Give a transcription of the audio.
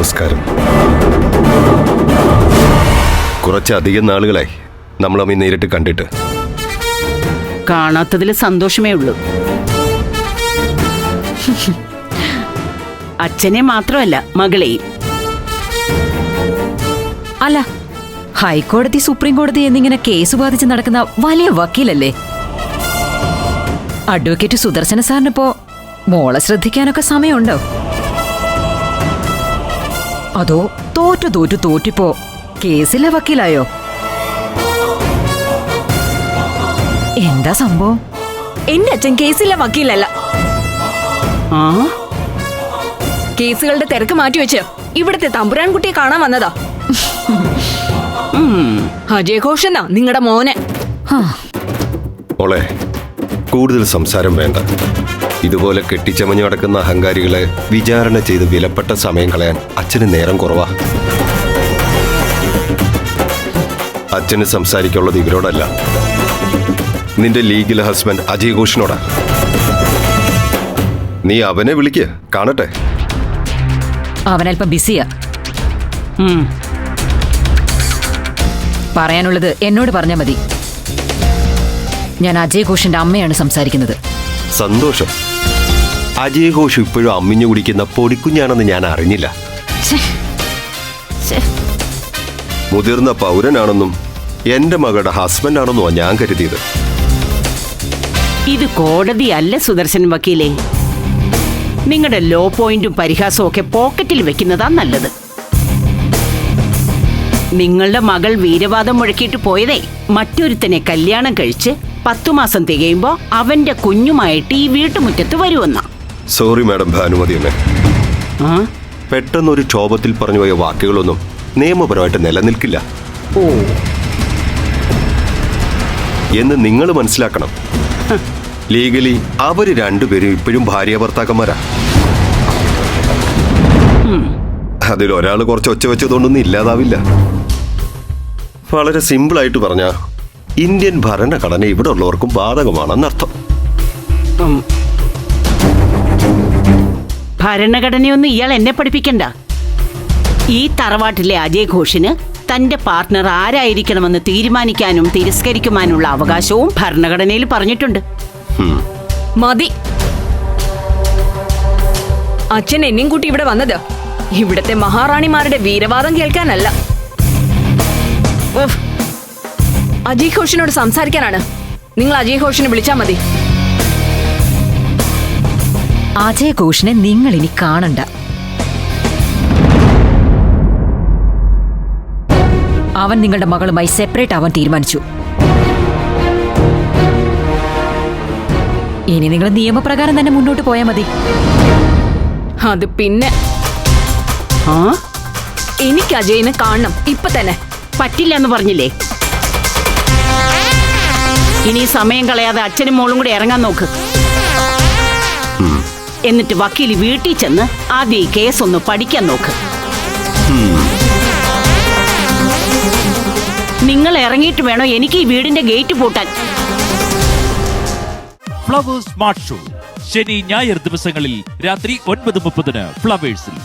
നമസ്കാരം. കുറച്ചധികം നാളുകളായി നമ്മൾ അമ്മ നേരിട്ട് കണ്ടിട്ട്. കാണാത്തതിൽ സന്തോഷമേ ഉള്ളൂ. അച്ഛനെ മാത്രമല്ല മകളെയും. അല്ല ഹൈക്കോടതി സുപ്രീം കോടതി എന്നിങ്ങനെ കേസ് ബാധിച്ച് നടക്കുന്ന വലിയ വക്കീലല്ലേ? അഡ്വക്കേറ്റ് സുദർശന സാറിനിപ്പോ മോളെ ശ്രദ്ധിക്കാനൊക്കെ സമയമുണ്ടോ? അതോ തോറ്റു തോറ്റു തോറ്റിപ്പോ കേസിലെ വക്കീലായോ? എന്താ സംഭവം? എന്റെ അച്ഛൻ കേസിലെ വക്കീലല്ല. ആ? കേസുകളുടെ തിരക്ക് മാറ്റിവെച്ച് ഇവിടുത്തെ തമ്പുരാൻകുട്ടിയെ കാണാൻ വന്നതാ. അജയ് ഘോഷ് എന്നാ നിങ്ങളുടെ മോനെ കൂടുതൽ സംസാരം വേണ്ട. ഇതുപോലെ കെട്ടിച്ചമഞ്ഞു നടക്കുന്ന അഹങ്കാരികളെ വിചാരണ ചെയ്ത് വിലപ്പെട്ട സമയം കളയാൻ അച്ഛന് നേരം കുറവാ. അച്ഛന് സംസാരിക്കുള്ളത് ഇവരോടല്ല. നിന്റെ ലീഗൽ ഹസ്ബൻഡ് അജയ് ഘോഷിനോടാ. നീ അവനെ വിളിക്ക് കാണട്ടെ. അവനല്പം ബിസിയാ. പറയാനുള്ളത് എന്നോട് പറഞ്ഞാൽ മതി. ഞാൻ അജയ് ഘോഷിന്റെ അമ്മയാണ് സംസാരിക്കുന്നത്. സന്തോഷം. അജയ് ഘോഷ് ഇപ്പോഴും അമ്മിഞ്ഞു കുടിക്കുന്ന പൊടിക്കുഞ്ഞാണെന്ന് ഞാൻ അറിഞ്ഞില്ല. മുതിർന്ന പൗരനാണെന്നും എന്റെ മകളുടെ ഹസ്ബൻഡ് ആണെന്നോ ഞാൻ കരുതിയത്. ഇത് കോടതിയല്ല സുദർശൻ വക്കീലേ. നിങ്ങളുടെ ലോ പോയിന്റും പരിഹാസവും ഒക്കെ പോക്കറ്റിൽ വെക്കുന്നതാ നല്ലത്. നിങ്ങളുടെ മകൾ വീരവാദം മുഴക്കിയിട്ട് പോയതേ മറ്റൊരുത്തനെ കല്യാണം കഴിച്ച് പത്തു മാസം തികയുമ്പോ അവന്റെ കുഞ്ഞുമായിട്ട് ഈ വീട്ടുമുറ്റത്ത് വരുമെന്ന സോറി മാഡം ഭാനുമതി അമ്മേ. ആ? പെട്ടെന്നൊരു ക്ഷോഭത്തിൽ പറഞ്ഞു പോയ വാക്കുകളൊന്നും നിയമപരമായിട്ട് നിലനിൽക്കില്ല. ഓ. എന്ന് നിങ്ങൾ മനസ്സിലാക്കണം. ലീഗലി അവർ രണ്ടുപേരും ഇപ്പോഴും ഭാര്യ ഭർത്താക്കന്മാരാ. അതിൽ ഒരാൾ കുറച്ച് ഒച്ച വെച്ചതുകൊണ്ടൊന്നും ഇല്ലാതാവില്ല. വളരെ സിമ്പിളായിട്ട് പറഞ്ഞ ഇന്ത്യൻ ഭരണഘടന ഇവിടെ ഉള്ളവർക്കും ബാധകമാണെന്നർത്ഥം. ഭരണഘടനയൊന്നും ഇയാൾ എന്നെ പഠിപ്പിക്കണ്ട. ഈ തറവാട്ടിലെ അജയ് ഘോഷിന് തന്റെ പാർട്ട്ണർ ആരായിരിക്കണമെന്ന് തീരുമാനിക്കാനും തിരസ്കരിക്കുവാനുള്ള അവകാശവും ഭരണഘടനയിൽ പറഞ്ഞിട്ടുണ്ട്. മതി. അച്ഛൻ എന്നെയും കൂട്ടി ഇവിടെ വന്നത്. ഇവിടത്തെ മഹാറാണിമാരുടെ വീരവാദം കേൾക്കാനല്ല. അജയ് ഘോഷിനോട് സംസാരിക്കാനാണ്. നിങ്ങൾ അജയ് ഘോഷിനെ വിളിച്ചാൽ മതി. അജയ് ഘോഷിനെ നിങ്ങൾ ഇനി കാണണ്ട. അവൻ നിങ്ങളുടെ മകളുമായി സെപ്പറേറ്റ് ആവാൻ തീരുമാനിച്ചു. ഇനി നിങ്ങൾ നിയമപ്രകാരം തന്നെ മുന്നോട്ട് പോയാൽ മതി. അത് പിന്നെ. എനിക്ക് അജയിനെ കാണണം. ഇപ്പൊ തന്നെ. പറ്റില്ല എന്ന് പറഞ്ഞില്ലേ? ഇനി സമയം കളയാതെ അച്ഛനും മോളും കൂടി ഇറങ്ങാൻ നോക്ക്. എന്നിട്ട് വക്കീൽ വീട്ടിൽ ചെന്ന് ആദ്യം ഈ കേസ് ഒന്ന് പഠിക്കാൻ നോക്ക്. നിങ്ങൾ ഇറങ്ങിയിട്ട് വേണോ എനിക്ക് ഈ വീടിന്റെ ഗേറ്റ് പൂട്ടാൻ? ഫ്ലവേഴ്സ് സ്മാർട്ട് ഷോ ശനി ഞായർ ദിവസങ്ങളിൽ രാത്രി ഒൻപത് മുപ്പതിന് ഫ്ലവേഴ്സിൽ